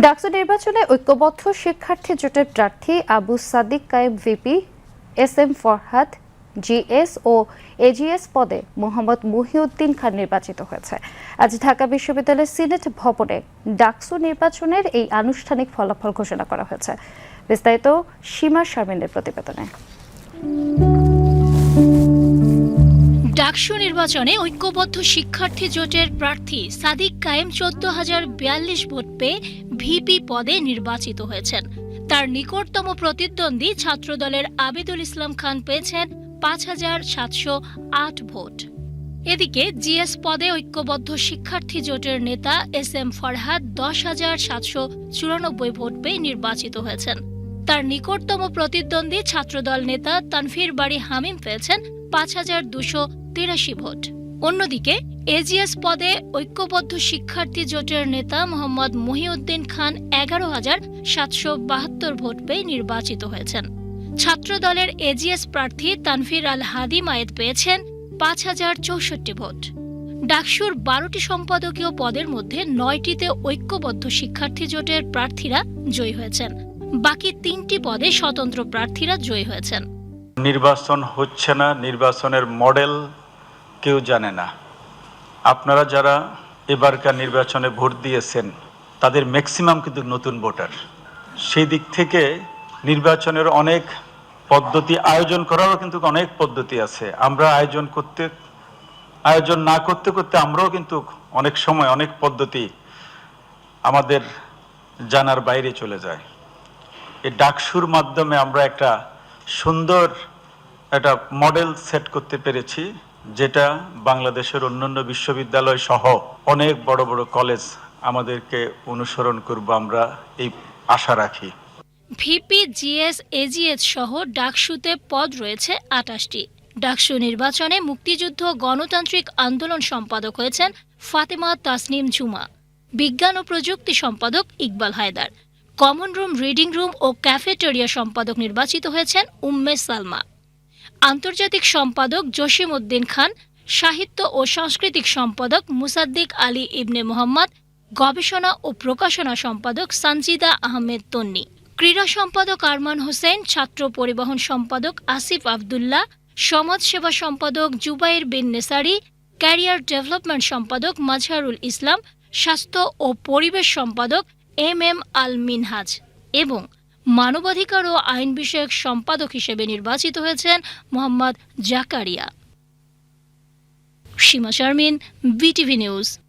ডাকসু নির্বাচনে ঐক্যবদ্ধ শিক্ষার্থী জোটের প্রার্থী Abu Sadiq Kayem VP, S M Farhad GS ও এজিএস পদে মোহাম্মদ মহিউদ্দিন খান নির্বাচিত হয়েছে। আজ ঢাকা বিশ্ববিদ্যালয়ের সিনেট ভবনে ডাকসু নির্বাচনের এই আনুষ্ঠানিক ফলাফল ঘোষণা করা হয়েছে। বিস্তারিত সীমা শারমিনের প্রতিবেদনে। ডাকসু নির্বাচনে ঐক্যবদ্ধ শিক্ষার্থী জোটের প্রার্থী সাদিক কায়েম চোদ্দ হাজার বিয়াল্লিশ ভোট পেয়ে ভিপি পদে নির্বাচিত হয়েছেন। তার নিকটতম প্রতিদ্বন্দ্বী ছাত্রদলের আবিদুল ইসলাম খান পেয়েছেন পাঁচ হাজার সাতশো আট ভোট। এদিকে জিএস পদে ঐক্যবদ্ধ শিক্ষার্থী জোটের নেতা এস এম ফরহাদ দশ হাজার সাতশো চুরানব্বই ভোট পেয়ে নির্বাচিত হয়েছেন। তার নিকটতম প্রতিদ্বন্দ্বী ছাত্রদল নেতা তানফির বাড়ি হামিম পেয়েছেন পাঁচ হাজার দুশো তিরাশি ভোট। অন্যদিকে, এজিএস পদে ঐক্যবদ্ধ শিক্ষার্থী জোটের নেতা মোহাম্মদ মহিউদ্দিন খান এগারো হাজার সাতশো বাহাত্তর ভোট পেয়ে নির্বাচিত হয়েছেন। ছাত্রদলের এজিএস প্রার্থী তানফির আল হাদি মায়েদ পেয়েছেন পাঁচ হাজার চৌষট্টি ভোট। ডাকসুর বারোটি সম্পাদকীয় পদের মধ্যে নয়টিতে ঐক্যবদ্ধ শিক্ষার্থী জোটের প্রার্থীরা জয়ী হয়েছেন। বাকি তিনটি পদে স্বতন্ত্র প্রার্থীরা জয়ী হয়েছেন। নির্বাচন হচ্ছে না, নির্বাচনের মডেল কেউ জানে না। আপনারা যারা এবারকার নির্বাচনে ভোট দিয়েছেন, তাদের ম্যাক্সিমাম কিন্তু নতুন ভোটার। সেই দিক থেকে নির্বাচনের অনেক পদ্ধতি, আয়োজন করারও কিন্তু অনেক পদ্ধতি আছে। আমরা আয়োজন করতে, আয়োজন না করতে করতে আমরাও কিন্তু অনেক সময় অনেক পদ্ধতি আমাদের জানার বাইরে চলে যায়। এই ডাকসুর মাধ্যমে আমরা একটা সুন্দর একটা মডেল সেট করতে পেরেছি। যেটা বাংলাদেশের অন্যান্য বিশ্ববিদ্যালয় সহ অনেক বড় বড় কলেজ আমাদেরকে অনুসরণ করব আমরা এই আশা রাখি। ভিপি জিএস এজিএস সহ ডাকসুতে পদ রয়েছে আটাশটি। ডাকসু নির্বাচনে মুক্তিযুদ্ধ, গণতান্ত্রিক আন্দোলন সম্পাদক হয়েছেন ফাতেমা তাসনিম ঝুমা। বিজ্ঞান ও প্রযুক্তি সম্পাদক Iqbal Haider. Common room, reading room ও ক্যাফেটেরিয়া সম্পাদক নির্বাচিত হয়েছেন উম্মে সালমা। আন্তর্জাতিক সম্পাদক জসিম উদ্দিন খান, সাহিত্য ও সাংস্কৃতিক সম্পাদক মুসাদ্দিক আলী ইবনে মোহাম্মদ, গবেষণা ও প্রকাশনা সম্পাদক সানজিদা আহমেদ তন্নি। ক্রীড়া সম্পাদক আরমান হোসেন, ছাত্র পরিবহন সম্পাদক আসিফ আবদুল্লাহ, সমাজ সেবা সম্পাদক জুবাইর বিন নেসারি, ক্যারিয়ার ডেভেলপমেন্ট সম্পাদক মাজহারুল ইসলাম, স্বাস্থ্য ও পরিবেশ সম্পাদক এম এম আল মিনহাজ এবং মানবাধিকার ও আইন বিষয়ক সম্পাদক হিসেবে নির্বাচিত হয়েছেন Mohammad Zakaria. Sima Sharmin BTV news.